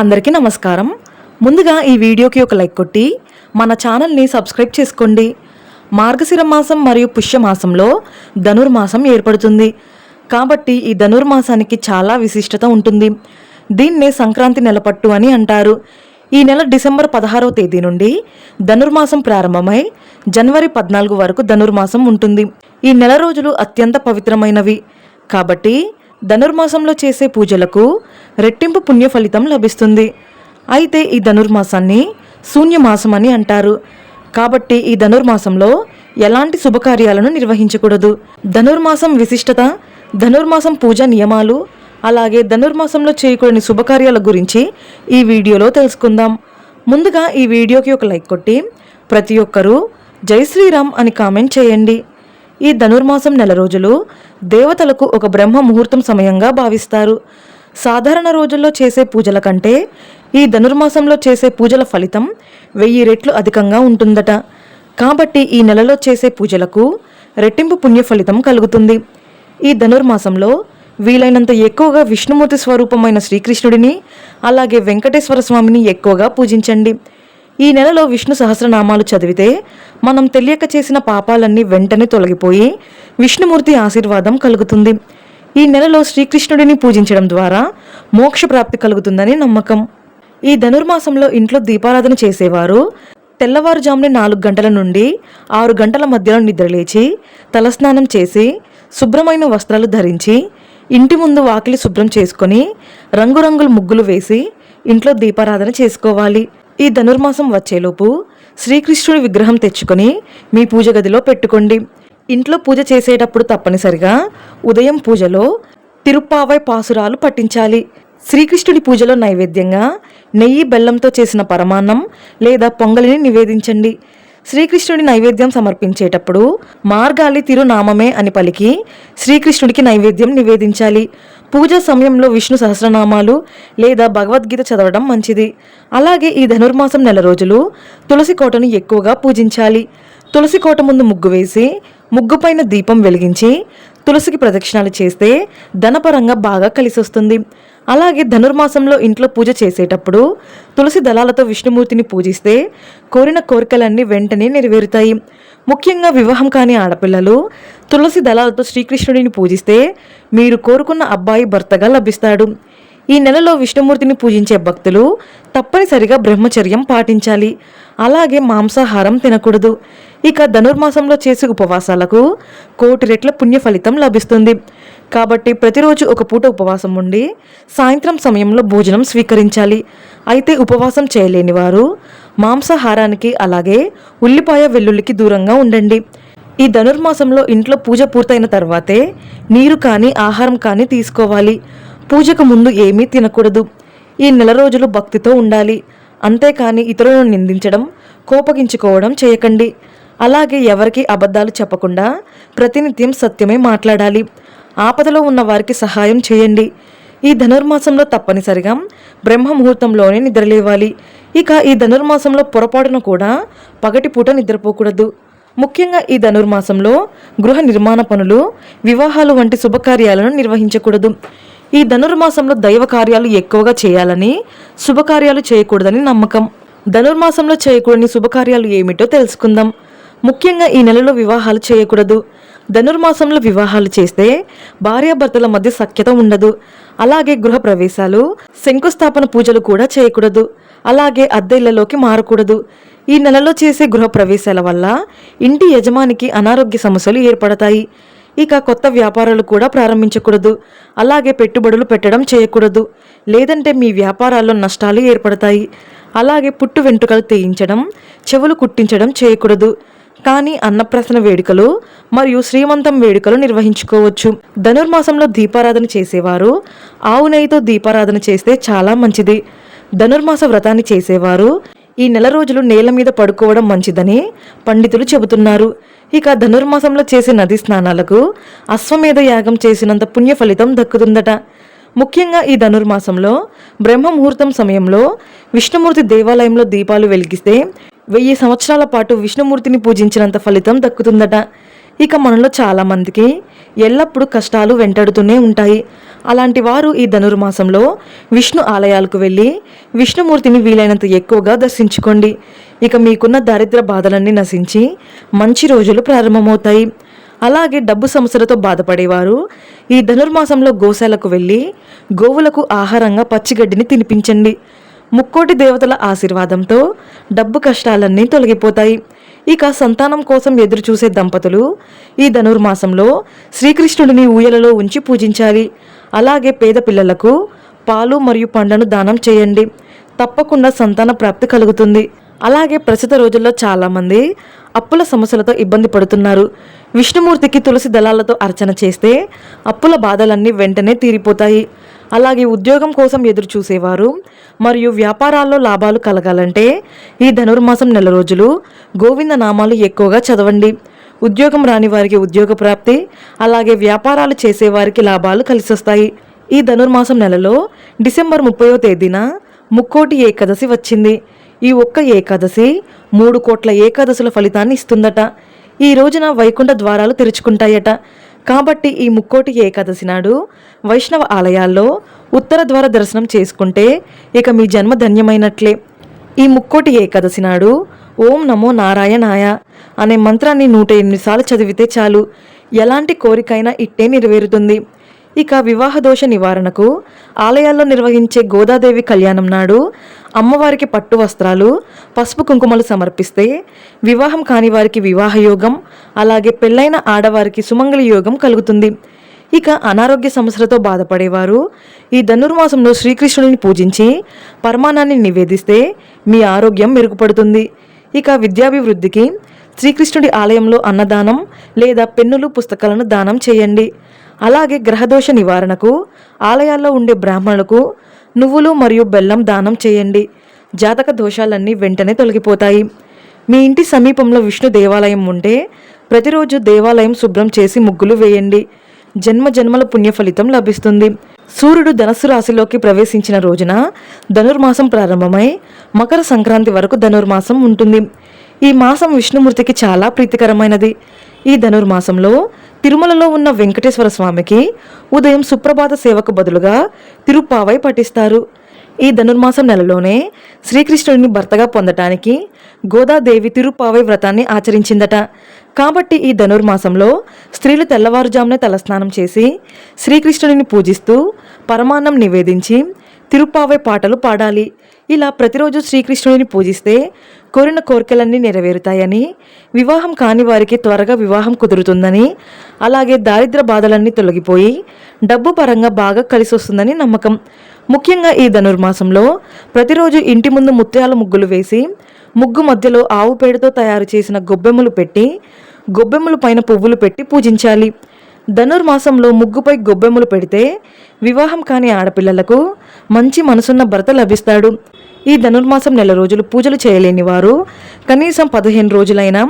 అందరికీ నమస్కారం. ముందుగా ఈ వీడియోకి ఒక లైక్ కొట్టి మన ఛానల్ని సబ్స్క్రైబ్ చేసుకోండి. మార్గశిర మాసం మరియు పుష్యమాసంలో ధనుర్మాసం ఏర్పడుతుంది. కాబట్టి ఈ ధనుర్మాసానికి చాలా విశిష్టత ఉంటుంది. దీన్నే సంక్రాంతి నెలపట్టు అని అంటారు. ఈ నెల డిసెంబర్ పదహారవ తేదీ నుండి ధనుర్మాసం ప్రారంభమై జనవరి పద్నాలుగు వరకు ధనుర్మాసం ఉంటుంది. ఈ నెల రోజులు అత్యంత పవిత్రమైనవి. కాబట్టి ధనుర్మాసంలో చేసే పూజలకు రెట్టింపు పుణ్య ఫలితం లభిస్తుంది. అయితే ఈ ధనుర్మాసాన్ని శూన్యమాసం అని అంటారు. కాబట్టి ఈ ధనుర్మాసంలో ఎలాంటి శుభకార్యాలను నిర్వహించకూడదు. ధనుర్మాసం విశిష్టత ధనుర్మాసం పూజ నియమాలు అలాగే ధనుర్మాసంలో చేయకూడని శుభకార్యాల గురించి ఈ వీడియోలో తెలుసుకుందాం. ముందుగా ఈ వీడియోకి ఒక లైక్ కొట్టి ప్రతి ఒక్కరూ జై శ్రీరామ్ అని కామెంట్ చేయండి. ఈ ధనుర్మాసం నెల రోజులు దేవతలకు ఒక బ్రహ్మ ముహూర్తం సమయంగా భావిస్తారు. సాధారణ రోజుల్లో చేసే పూజల కంటే ఈ ధనుర్మాసంలో చేసే పూజల ఫలితం వెయ్యి రెట్లు అధికంగా ఉంటుందట. కాబట్టి ఈ నెలలో చేసే పూజలకు రెట్టింపు పుణ్య ఫలితం కలుగుతుంది. ఈ ధనుర్మాసంలో వీలైనంత ఎక్కువగా విష్ణుమూర్తి స్వరూపమైన శ్రీకృష్ణుడిని అలాగే వెంకటేశ్వర స్వామిని ఎక్కువగా పూజించండి. ఈ నెలలో విష్ణు సహస్రనామాలు చదివితే మనం తెలియక చేసిన పాపాలన్నీ వెంటనే తొలగిపోయి విష్ణుమూర్తి ఆశీర్వాదం కలుగుతుంది. ఈ నెలలో శ్రీకృష్ణుడిని పూజించడం ద్వారా మోక్ష ప్రాప్తి కలుగుతుందని నమ్మకం. ఈ ధనుర్మాసంలో ఇంట్లో దీపారాధన చేసేవారు తెల్లవారుజామున నాలుగు గంటల నుండి ఆరు గంటల మధ్యలో నిద్రలేచి తలస్నానం చేసి శుభ్రమైన వస్త్రాలు ధరించి ఇంటి ముందు వాకిలి శుభ్రం చేసుకొని రంగురంగుల ముగ్గులు వేసి ఇంట్లో దీపారాధన చేసుకోవాలి. ఈ ధనుర్మాసం వచ్చేలోపు శ్రీకృష్ణుడి విగ్రహం తెచ్చుకొని మీ పూజ గదిలో పెట్టుకోండి. ఇంట్లో పూజ చేసేటప్పుడు తప్పనిసరిగా ఉదయం పూజలో తిరుప్పావై పాసురాలు పట్టించాలి శ్రీకృష్ణుడి పూజలో నైవేద్యంగా నెయ్యి బెల్లంతో చేసిన పరమాన్నం లేదా పొంగలిని నివేదించండి. శ్రీకృష్ణుడి నైవేద్యం సమర్పించేటప్పుడు మార్గాలి తిరునామమే అని పలికి శ్రీకృష్ణుడికి నైవేద్యం నివేదించాలి. పూజ సమయంలో విష్ణు సహస్రనామాలు లేదా భగవద్గీత చదవడం మంచిది. అలాగే ఈ ధనుర్మాసం నెల రోజులు తులసి కోటను ఎక్కువగా పూజించాలి. తులసి కోట ముందు ముగ్గు వేసి ముగ్గుపైన దీపం వెలిగించి తులసికి ప్రదక్షిణాలు చేస్తే ధనపరంగా బాగా కలిసొస్తుంది. అలాగే ధనుర్మాసంలో ఇంట్లో పూజ చేసేటప్పుడు తులసి దళాలతో విష్ణుమూర్తిని పూజిస్తే కోరిన కోరికలన్నీ వెంటనే నెరవేరుతాయి. ముఖ్యంగా వివాహం కాని ఆడపిల్లలు తులసి దళాలతో శ్రీకృష్ణుడిని పూజిస్తే మీరు కోరుకున్న అబ్బాయి భర్తగా లభిస్తాడు. ఈ నెలలో విష్ణుమూర్తిని పూజించే భక్తులు తప్పనిసరిగా బ్రహ్మచర్యం పాటించాలి. అలాగే మాంసాహారం తినకూడదు. ఇక ధనుర్మాసంలో చేసే ఉపవాసాలకు కోటి రెట్ల పుణ్య ఫలితం లభిస్తుంది. కాబట్టి ప్రతిరోజు ఒక పూట ఉపవాసం ఉండి సాయంత్రం సమయంలో భోజనం స్వీకరించాలి. అయితే ఉపవాసం చేయలేని వారు మాంసాహారానికి అలాగే ఉల్లిపాయ వెల్లుల్లికి దూరంగా ఉండండి. ఈ ధనుర్మాసంలో ఇంట్లో పూజ పూర్తయిన తర్వాతే నీరు కానీ ఆహారం కానీ తీసుకోవాలి. పూజకు ముందు ఏమీ తినకూడదు. ఈ నెల రోజులు భక్తితో ఉండాలి. అంతేకాని ఇతరులను నిందించడం కోపగించుకోవడం చేయకండి. అలాగే ఎవరికి అబద్ధాలు చెప్పకుండా ప్రతినిత్యం సత్యమే మాట్లాడాలి. ఆపదలో ఉన్న వారికి సహాయం చేయండి. ఈ ధనుర్మాసంలో తప్పనిసరిగా బ్రహ్మ ముహూర్తంలోనే నిద్రలేవాలి. ఇక ఈ ధనుర్మాసంలో పొరపాటున కూడా పగటిపూట నిద్రపోకూడదు. ముఖ్యంగా ఈ ధనుర్మాసంలో గృహ నిర్మాణ పనులు వివాహాలు వంటి శుభకార్యాలను నిర్వహించకూడదు. ఈ ధనుర్మాసంలో దైవ కార్యాలు ఎక్కువగా చేయాలని శుభకార్యాలు చేయకూడదని నమ్మకం. ధనుర్మాసంలో చేయకూడని శుభకార్యాలు ఏమిటో తెలుసుకుందాం. ముఖ్యంగా ఈ నెలలో వివాహాలు చేయకూడదు. ధనుర్మాసంలో వివాహాలు చేస్తే భార్యాభర్తల మధ్య సఖ్యత ఉండదు. అలాగే గృహ ప్రవేశాలు శంకుస్థాపన పూజలు కూడా చేయకూడదు. అలాగే అద్దెళ్ళలోకి మారకూడదు. ఈ నెలలో చేసే గృహ ప్రవేశాల వల్ల ఇంటి యజమానికి అనారోగ్య సమస్యలు ఏర్పడతాయి. ఇక కొత్త వ్యాపారాలు కూడా ప్రారంభించకూడదు. అలాగే పెట్టుబడులు పెట్టడం చేయకూడదు. లేదంటే మీ వ్యాపారాల్లో నష్టాలు ఏర్పడతాయి. అలాగే పుట్టు వెంట్రుకలు తీయించడం చెవులు కుట్టించడం చేయకూడదు. కానీ అన్నప్రసన వేడుకలు మరియు శ్రీమంతం వేడుకలు నిర్వహించుకోవచ్చు. ధనుర్మాసంలో దీపారాధన చేసేవారు ఆవు నెయ్యితో దీపారాధన చేస్తే చాలా మంచిది. ధనుర్మాస వ్రతాన్ని చేసేవారు ఈ నెల రోజులు నేల మీద పడుకోవడం మంచిదని పండితులు చెబుతున్నారు. ఇక ధనుర్మాసంలో చేసే నది స్నానాలకు అశ్వమేధ యాగం చేసినంత పుణ్య ఫలితం దక్కుతుందట. ముఖ్యంగా ఈ ధనుర్మాసంలో బ్రహ్మ ముహూర్తం సమయంలో విష్ణుమూర్తి దేవాలయంలో దీపాలు వెలిగిస్తే వెయ్యి సంవత్సరాల పాటు విష్ణుమూర్తిని పూజించినంత ఫలితం దక్కుతుందట. ఇక మనలో చాలామందికి ఎల్లప్పుడూ కష్టాలు వెంటాడుతూనే ఉంటాయి. అలాంటి వారు ఈ ధనుర్మాసంలో విష్ణు ఆలయాలకు వెళ్ళి విష్ణుమూర్తిని వీలైనంత ఎక్కువగా దర్శించుకోండి. ఇక మీకున్న దారిద్ర బాధలన్నీ నశించి మంచి రోజులు ప్రారంభమవుతాయి. అలాగే డబ్బు సమస్యలతో బాధపడేవారు ఈ ధనుర్మాసంలో గోశాలకు వెళ్ళి గోవులకు ఆహారంగా పచ్చిగడ్డిని తినిపించండి. ముక్కోటి దేవతల ఆశీర్వాదంతో డబ్బు కష్టాలన్నీ తొలగిపోతాయి. ఇక సంతానం కోసం ఎదురు చూసే దంపతులు ఈ ధనుర్మాసంలో శ్రీకృష్ణుడిని ఊయలలో ఉంచి పూజించాలి. అలాగే పేద పిల్లలకు పాలు మరియు పండ్లను దానం చేయండి. తప్పకుండా సంతాన ప్రాప్తి కలుగుతుంది. అలాగే ప్రస్తుత రోజుల్లో చాలామంది అప్పుల సమస్యలతో ఇబ్బంది పడుతున్నారు. విష్ణుమూర్తికి తులసి దళాలతో అర్చన చేస్తే అప్పుల బాధలన్నీ వెంటనే తీరిపోతాయి. అలాగే ఉద్యోగం కోసం ఎదురు చూసేవారు. మరియు వ్యాపారాల్లో లాభాలు కలగాలంటే ఈ ధనుర్మాసం నెల రోజులు గోవింద నామాలు ఎక్కువగా చదవండి. ఉద్యోగం రాని వారికి ఉద్యోగ ప్రాప్తి అలాగే వ్యాపారాలు చేసేవారికి లాభాలు కలిసొస్తాయి. ఈ ధనుర్మాసం నెలలో డిసెంబర్ ముప్పయో తేదీన ముక్కోటి ఏకాదశి వచ్చింది. ఈ ఒక్క ఏకాదశి మూడు కోట్ల ఏకాదశుల ఫలితాన్ని ఇస్తుందట. ఈ రోజున వైకుంఠ ద్వారాలు తెరుచుకుంటాయట. కాబట్టి ఈ ముక్కోటి ఏకాదశి నాడు వైష్ణవ ఆలయాల్లో ఉత్తర ద్వార దర్శనం చేసుకుంటే ఇక మీ జన్మ ధన్యమైనట్లే. ఈ ముక్కోటి ఏకాదశి నాడు ఓం నమో నారాయణాయ అనే మంత్రాన్ని నూట ఎనిమిది సార్లు చదివితే చాలు. ఎలాంటి కోరికైనా ఇట్టే నెరవేరుతుంది. ఇక వివాహ దోష నివారణకు ఆలయాల్లో నిర్వహించే గోదాదేవి కళ్యాణం నాడు అమ్మవారికి పట్టు వస్త్రాలు పసుపు కుంకుమలు సమర్పిస్తే వివాహం కాని వారికి వివాహ యోగం అలాగే పెళ్ళైన ఆడవారికి సుమంగళ యోగం కలుగుతుంది. ఇక అనారోగ్య సమస్యలతో బాధపడేవారు ఈ ధనుర్మాసంలో శ్రీకృష్ణుడిని పూజించి పరమాణాన్ని నివేదిస్తే మీ ఆరోగ్యం మెరుగుపడుతుంది. ఇక విద్యాభివృద్ధికి శ్రీకృష్ణుడి ఆలయంలో అన్నదానం లేదా పెన్నులు పుస్తకాలను దానం చేయండి. అలాగే గ్రహదోష నివారణకు ఆలయాల్లో ఉండే బ్రాహ్మణులకు నువ్వులు మరియు బెల్లం దానం చేయండి. జాతక దోషాలన్నీ వెంటనే తొలగిపోతాయి. మీ ఇంటి సమీపంలో విష్ణు దేవాలయం ఉంటే ప్రతిరోజు దేవాలయం శుభ్రం చేసి ముగ్గులు వేయండి. జన్మ జన్మల పుణ్య ఫలితం లభిస్తుంది. సూర్యుడు ధనస్సు రాశిలోకి ప్రవేశించిన రోజున ధనుర్మాసం ప్రారంభమై మకర సంక్రాంతి వరకు ధనుర్మాసం ఉంటుంది. ఈ మాసం విష్ణుమూర్తికి చాలా ప్రీతికరమైనది. ఈ ధనుర్మాసంలో తిరుమలలో ఉన్న వెంకటేశ్వర స్వామికి ఉదయం సుప్రభాత సేవకు బదులుగా తిరుప్పావై పఠిస్తారు. ఈ ధనుర్మాసం నెలలోనే శ్రీకృష్ణుడిని భర్తగా పొందటానికి గోదాదేవి తిరుప్పావై వ్రతాన్ని ఆచరించిందట. కాబట్టి ఈ ధనుర్మాసంలో స్త్రీలు తెల్లవారుజామునే తలస్నానం చేసి శ్రీకృష్ణుడిని పూజిస్తూ పరమాన్నం నివేదించి తిరుప్పావై పాటలు పాడాలి. ఇలా ప్రతిరోజు శ్రీకృష్ణుడిని పూజిస్తే కోరిన కోరికలన్నీ నెరవేరుతాయని వివాహం కాని వారికి త్వరగా వివాహం కుదురుతుందని అలాగే దారిద్ర బాధలన్నీ తొలగిపోయి డబ్బు పరంగా బాగా కలిసి వస్తుందని నమ్మకం. ముఖ్యంగా ఈ ధనుర్మాసంలో ప్రతిరోజు ఇంటి ముందు ముత్యాల ముగ్గులు వేసి ముగ్గు మధ్యలో ఆవు పేడతో తయారు చేసిన గొబ్బెమ్మలు పెట్టి గొబ్బెమ్మల పైన పువ్వులు పెట్టి పూజించాలి. ధనుర్మాసంలో ముగ్గుపై గొబ్బెమ్మలు పెడితే వివాహం కాని ఆడపిల్లలకు మంచి మనసున్న భర్త లభిస్తాడు. ఈ ధనుర్మాసం నెల రోజులు పూజలు చేయలేని వారు కనీసం పదిహేను రోజులైనా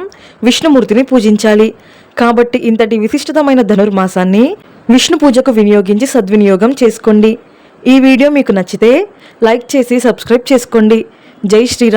విష్ణుమూర్తిని పూజించాలి. కాబట్టి ఇంతటి విశిష్టతమైన ధనుర్మాసాన్ని విష్ణు పూజకు వినియోగించి సద్వినియోగం చేసుకోండి. ఈ వీడియో మీకు నచ్చితే లైక్ చేసి సబ్స్క్రైబ్ చేసుకోండి. జై శ్రీరామ్.